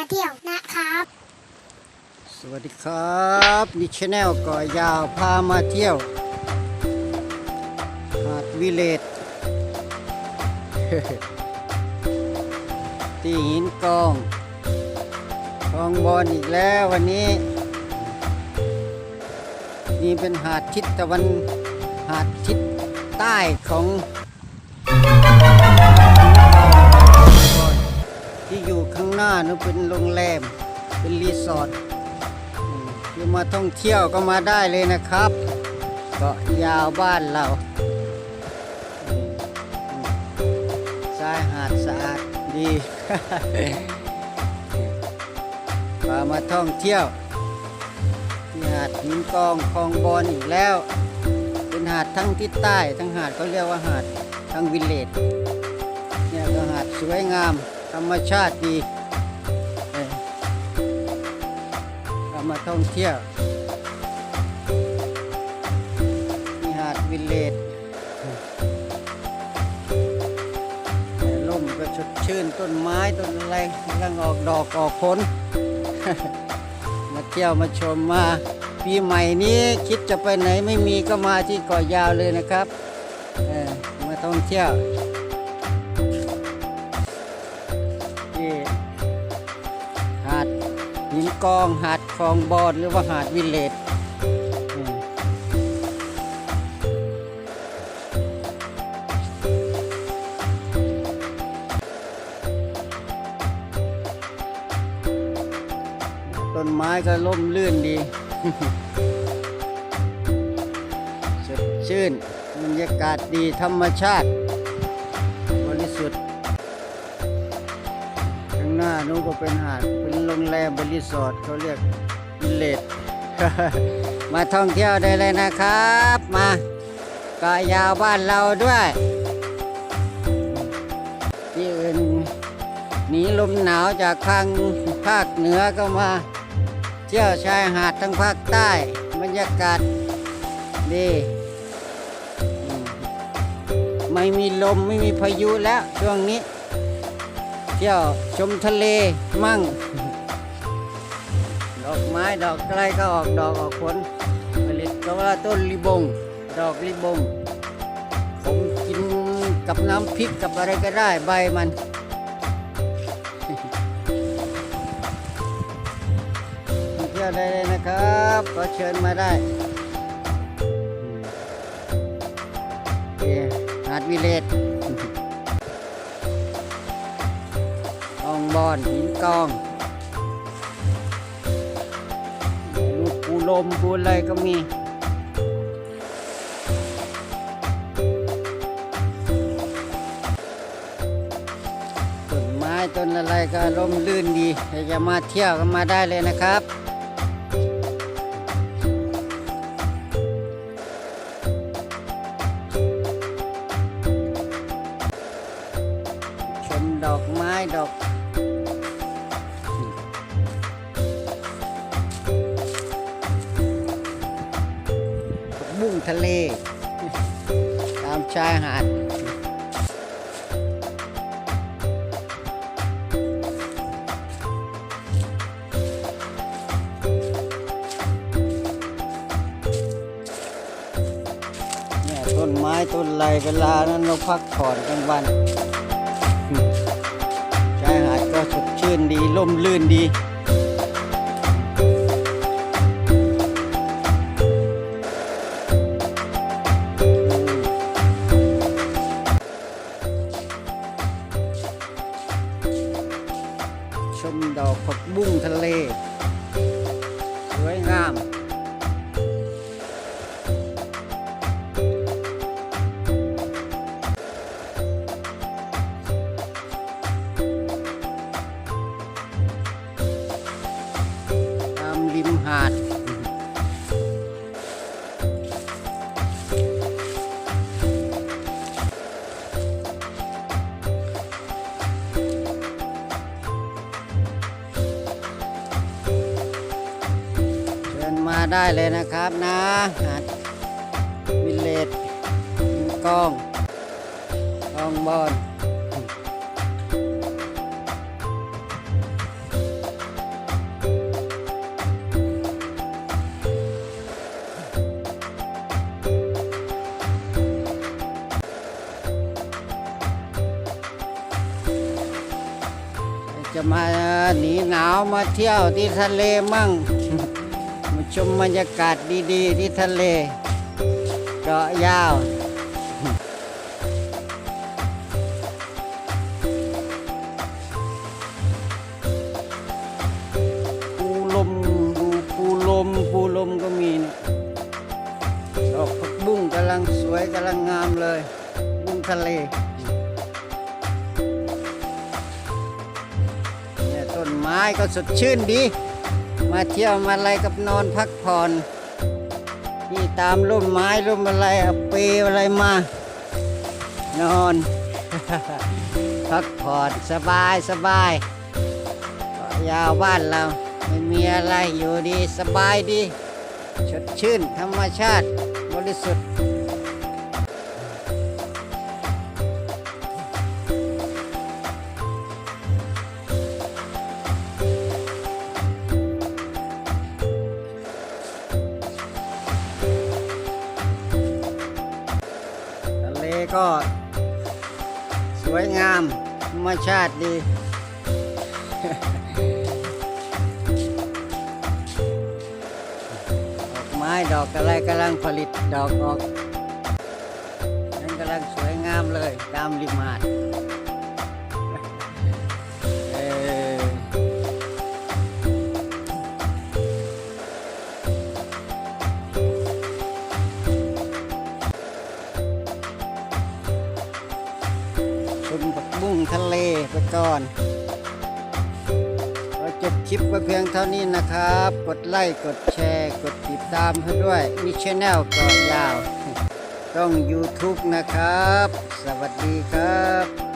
าเที่ยวนะครับ สวัสดีครับนี่ชแนลก่อยาวพามาเที่ยวหาดวิเลตที่หินกองกองบอลอีกแล้ววันนี้ นี่เป็นหาดทิศตะวันหาดทิศใต้ของ ข้างหน้านู้นเป็นโรงแรม เป็นรีสอร์ทคือมาท่องเที่ยวก็มาได้เลยนะครับเกาะยาวบ้านเราอืมอืมชายหาดสะอาดดีพามาท่องเที่ยวที่หาดหินกองคลองบอนอีกแล้ว เป็นหาดทั้งทิศใต้ทั้งหาดเขาเรียกว่าหาดทั้งวิลเลจเนี่ยก็หาดสวยงาม ธรรมชาติดี มาท่องเที่ยวนี่หาดวิลเลจเนี่ยร่มก็ชดชื่นต้นไม้ต้นอะไรกำลังออกดอกออกผล มาเที่ยวมาชมมาปีใหม่นี้คิดจะไปไหนไม่มีก็มาที่เกาะยาวเลยนะครับมาท่องเที่ยว หินกอง หาดคลองบอนหรือว่าหาดวิเลจอืมต้นไม้ก็ล่มลื่นดีสดชื่นบรรยากาศดีธรรมชาติานู้นก็เป็นหาด เป็นโรงแรมบริสอร์ทเขาเรียกวิลเลจมาท่องเที่ยวได้เลยนะครับ มาเกาะยาวบ้านเราด้วย ที่อื่นหนีลมหนาวจากทางภาคเหนือก็มาเที่ยวชายหาดทั้งภาคใต้บรรยากาศดีไม่มีลมไม่มีพายุแล้วช่วงนี้ เที่ยวชมทะเลมั่ง ดอกไม้ดอกอะไรก็ออกดอกออกผลผลิตก็ว่าต้นลิบง ดอกลิบง ผมกินกับน้ำพริกกับอะไรก็ได้ใบมันมาเที่ยวได้เลยนะครับก็เชิญมาได้หาดวิเลต บอนหินกองลูกปูลมปูอะไรก็มีต้นไม้ต้นอะไรก็ร่มรื่นดีใครจะมาเที่ยวก็มาได้เลยนะครับชมดอกไม้ดอก บุ้งทะเล ตามชายหาดเนี่ยต้นไม้ต้นไรเวลานั้นเราพักผ่อนกลางวันชายหาดก็สดชื่นดีร่มรื่นดีามริมหาด เชิญมาได้เลยนะครับนะหาดวิลเลจกองกองบอล จะมาหนีหนาวมาเที่ยวที่ทะเลมั่ง มาชมบรรยากาศดีๆ ที่ทะเลเกาะยาวปูลมดูปูลมปูลมก็มีเนี่ยดอกผักบุ้งกำลังสวยกำลังงามเลย บุ้งทะเล ไม้ก็สดชื่นดี มาเที่ยวมาอะไรกับนอนพักผ่อนที่ตามร่มไม้ร่มอะไรเอาเปลอะไรมา นอน พักผ่อนสบายสบายยาวบ้านเราไม่มีอะไรอยู่ดีสบายดีสดชื่นธรรมชาติบริสุทธิ์ ก็ สวยงามธรรมชาติดี ดอกไม้ดอกอะไรกำลังผลิตดอกออกนั่นกำลังสวยงามเลยตามริมหาด ก่อนเราจบคลิปไว้เพียงเท่านี้นะครับ กดไลค์กดแชร์ กดติดตามให้ด้วยนี่ชแนลก็ยาว ต้อง YouTube นะครับ สวัสดีครับ